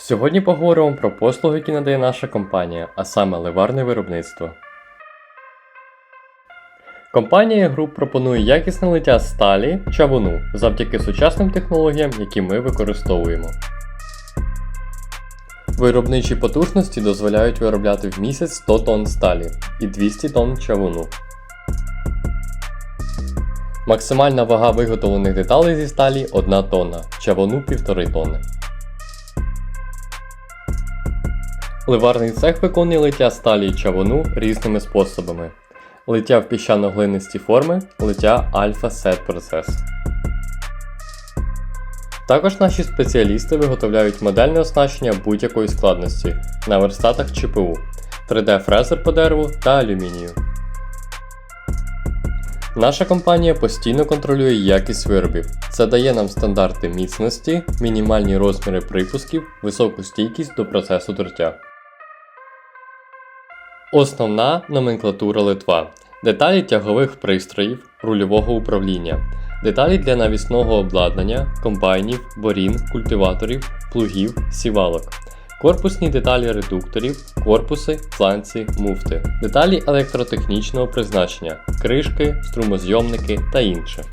Сьогодні поговоримо про послуги, які надає наша компанія, а саме ливарне виробництво. Компанія Group пропонує якісне лиття сталі чавуну завдяки сучасним технологіям, які ми використовуємо. Виробничі потужності дозволяють виробляти в місяць 100 тонн сталі і 200 тонн чавуну. Максимальна вага виготовлених деталей зі сталі 1 тонна, чавуну 1,5 тонни. Ливарний цех виконує лиття сталі і чавуну різними способами: лиття в піщано-глинисті форми, лиття альфа-сет процес. Також наші спеціалісти виготовляють модельне оснащення будь-якої складності на верстатах ЧПУ, 3D-фрезер по дереву та алюмінію. Наша компанія постійно контролює якість виробів. Це дає нам стандарти міцності, мінімальні розміри припусків, високу стійкість до процесу тертя. Основна номенклатура литва. Деталі тягових пристроїв, рульового управління, деталі для навісного обладнання, комбайнів, борін, культиваторів, плугів, сівалок. Корпусні деталі редукторів, корпуси, фланці, муфти, деталі електротехнічного призначення, кришки, струмозйомники та інше.